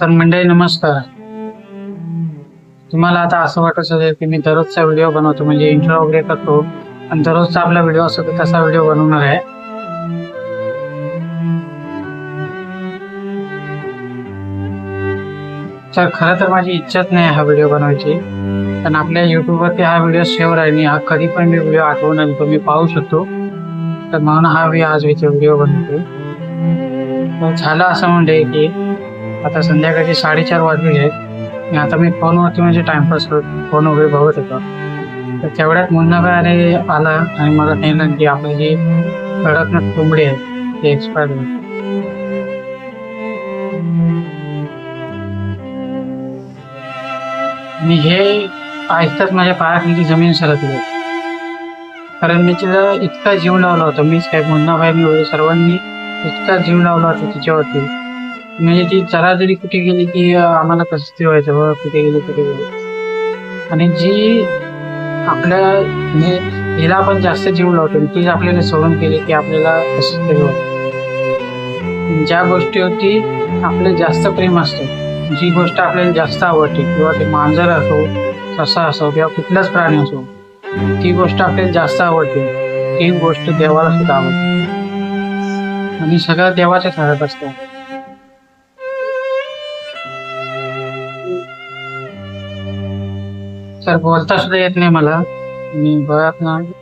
तर मंडळी नमस्कार. तुम्हाला आता असं वाटत असेल की मी दररोजचा व्हिडिओ बनवतो म्हणजे इंट्रो वगैरे करतो आणि दररोजचा आपला व्हिडिओ असतो तर तसा व्हिडिओ बनवणार आहे. तर खरं तर माझी इच्छाच नाही हा व्हिडिओ बनवायची पण आपल्या युट्यूबवरती हा व्हिडिओ सेव्ह राहिली हा कधी पण मी व्हिडिओ आठवून आलो तो मी पाहू शकतो. तर म्हणून हा मी आज व्हिडिओ बनवतो झालं असं म्हणजे की आता संध्याकाळचे साडेचार वाजले आहेत आणि आता मी फोनवरती म्हणजे टाइमपास फोन वगैरे बघत होतो. तर तेवढ्यात मुन्ना काय अरे आला आणि मला नेलं की आपली जी कडकनाथ कोंबडी आहे ती एक्सपायर झाली. मी हे ऐकताच माझ्या पायाखाली जमीन सरकली. कारण मी तिला इतका जीव लावला होता मीच काय मुन्ना भाई मी सर्वांनी इतका जीव लावला होता तिच्यावरती. म्हणजे ती चरा जरी कुठे गेली की आम्हाला कसं ते व्हायचं बघ कुठे गेली कुठे गेली. आणि जी आपल्या म्हणजे हिला आपण जास्त जीव लावतो ती तीच आपल्याला सोडून केली की आपल्याला कसं तरी वाटतं. ज्या गोष्टीवरती आपलं जास्त प्रेम असतं जी गोष्ट आपल्याला जास्त आवडते किंवा ते मांजर असो ससा असो किंवा कुठलाच प्राणी असो ती गोष्ट आपल्याला जास्त आवडते. ती गोष्ट देवाला सुद्धा आवडते. आणि सगळं देवाच्याच हातात असतं. सर बोलता सुद्धा येत नाही मला. मी बघत नाही.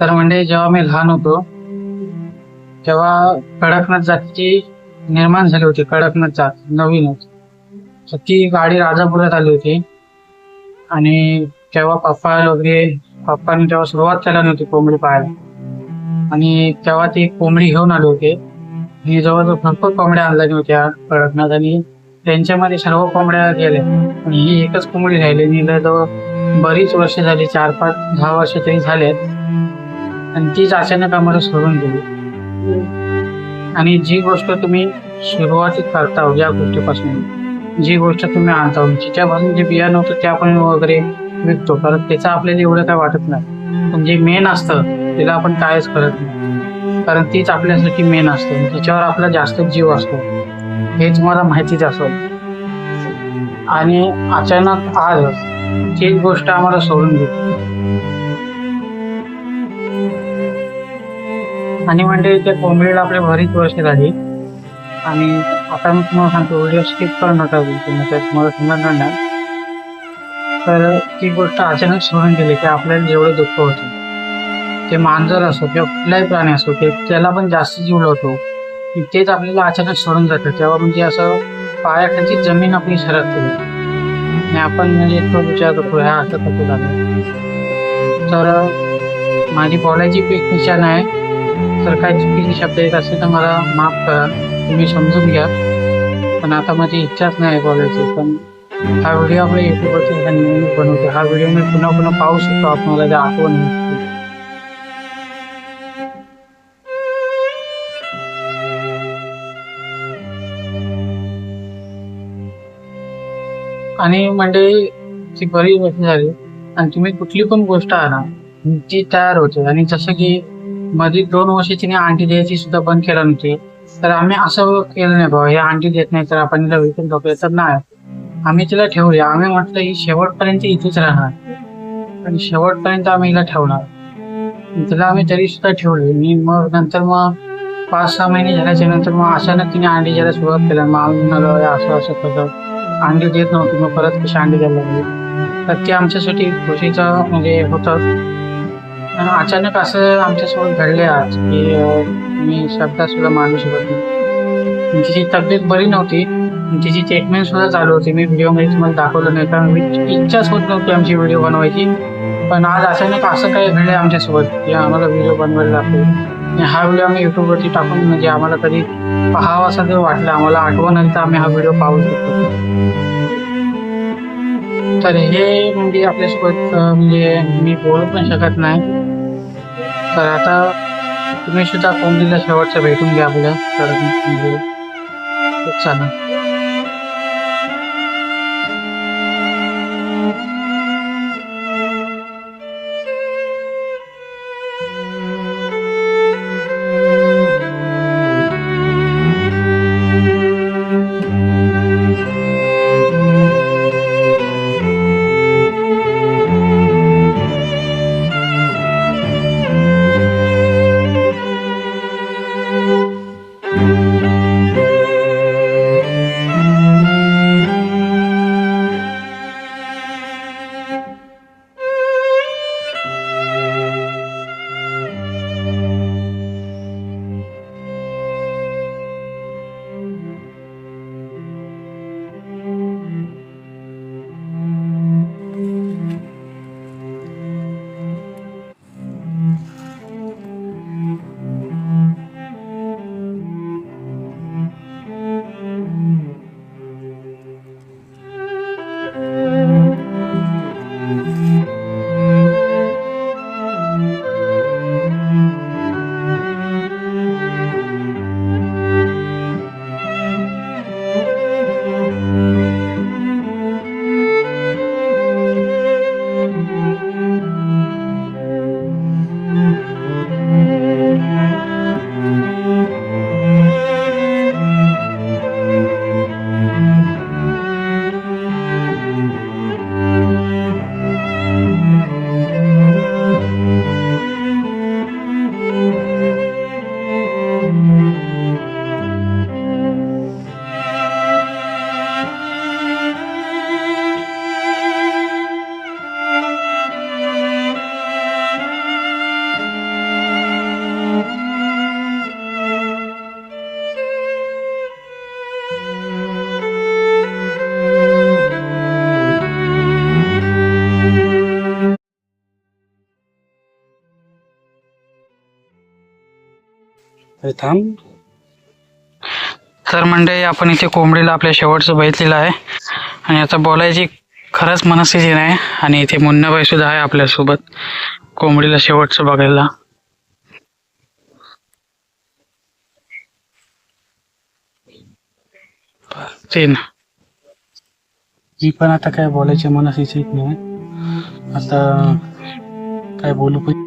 तर म्हणजे जेव्हा मी लहान होतो तेव्हा कडकनाथ जातीची निर्माण झाली होती कडकनाथ जात नवीनच. तर ती गाडी राजापुरात आली होती. आणि तेव्हा पप्पा वगैरे पप्पाने तेव्हा सुरुवात केला नव्हती कोंबडी पाहायला. आणि तेव्हा ती कोंबडी घेऊन आले होते. आणि जवळजवळ भरपूर कोंबड्या आणल्या होत्या कडकनाथ आणि त्यांच्यामध्ये सर्व कोंबड्या गेल्या. आणि ही एकच कोंबडी राहिली. तिला जवळ बरीच वर्ष झाली चार पाच दहा वर्ष तरी झालेत. आणि तीच अचानक आम्हाला सोडून गेली. आणि जी गोष्ट तुम्ही सुरुवातीत करता ज्या गोष्टीपासून जी गोष्ट तुम्ही आणता जिच्यापासून जे बियाणं होतं ते आपण वगैरे विकतो. कारण त्याचं आपल्याला एवढं काय वाटत नाही. पण जे मेन असतं तिला आपण कायच करत नाही. कारण तीच आपल्यासाठी मेन असतं. तिच्यावर आपला जास्त जीव असतो. हे तुम्हाला माहितीच असेल. आणि अचानक आज तीच गोष्ट आम्हाला सोडून दिली आणि म्हणजे त्या कोंबडीला आपल्या बरीच वर्ष झाली. आणि आता मी तुम्हाला सांगतो व्हिडिओ स्किप करू नका बिलकुल तुम्हाला समजणार नाही. तर ती गोष्ट अचानक सोडून गेली की आपल्याला जेवढं दुःख होतं ते मांजर असो किंवा कुठलाही प्राणी असो ते त्याला पण जास्त जीव लावतो. तेच आपल्याला अचानक सोडून जातं. तेव्हा म्हणजे असं पायाखालची जमीन आपली सरकते. आणि आपण म्हणजे तो विचार करतो ह्या असं कसं झालं. तर माझी बोलायची पीक निशाण आहे. तर काय चुकीचे शब्द येत असेल तर मला माफ करा. तुम्ही समजून घ्या. पण आता माझी इच्छाच नाही बोलायची. पण हा व्हिडिओ आपल्या युट्यूबवरती नेहमी बनवतो. हा व्हिडिओ मी पुन्हा पुन्हा पाहू शकतो. आपल्याला जे आठवण आणि म्हणजे ती बरी गोष्ट झाली. आणि तुम्ही कुठली पण गोष्ट आणा ती तयार होते. आणि जसं की मध्ये दोन वर्ष तिने आंटी द्यायची सुद्धा बंद केलं नव्हती. तर आम्ही असं केलं नाही बाबा हे आंटी देत नाही तर आपण तिला विकून टाकूया. तर नाही. आम्ही तिला ठेवूया. आम्ही म्हटलं ही शेवटपर्यंत इथेच राहणार. आणि शेवटपर्यंत आम्ही हिला ठेवणार. तिला आम्ही तरी सुद्धा ठेवली. मी मग नंतर मग पाच सहा महिने झाल्याच्यानंतर मग अचानक तिने अंडी द्यायला सुरुवात केली. मग आम्ही असं असं कसं अंडी देत नव्हती मग परत कशी अंडी द्यायला लागली? तर ते आमच्यासाठी खुशीचं म्हणजे होतं. अचानक असं आमच्यासोबत घडले आज की मी शब्दात सुद्धा मांडू शकत नाही. तिची तब्येत बरी नव्हती. तिची ट्रीटमेंट सुद्धा चालू होती. मी व्हिडिओमध्ये तुम्हाला दाखवलं नाही कारण मी इच्छाच होत नव्हती आमची व्हिडिओ बनवायची. पण आज अचानक असं काही घडलं आमच्यासोबत की आम्हाला व्हिडिओ बनवायला लागतो आणि हा व्हिडिओ आम्ही युट्यूबवरती टाकून म्हणजे आम्हाला कधी पाहावा असं जर वाटलं आम्हाला आठवण आली तर आम्ही हा व्हिडिओ पाहू शकतो तर हे म्हणजे आपल्यासोबत म्हणजे मी बोलू पण शकत नाही. तर आता तुम्ही सुद्धा कोंबडीला शेवटचं भेटून घ्या आपल्या. तर म्हणजे खूप चालेल. थांब. तर मंडळी आपण इथे कोंबडीला आपल्या शेवटचं बघितलेलं आहे. आणि आता बोलायची खरंच मनस्थिती नाही आणि इथे मुन्नाबाई सुद्धा आहे आपल्यासोबत. कोंबडीला शेवटचं बघायला. तीन. मी पण आता काय बोलायची मनस्थितीत नाही. आता काय बोलू पण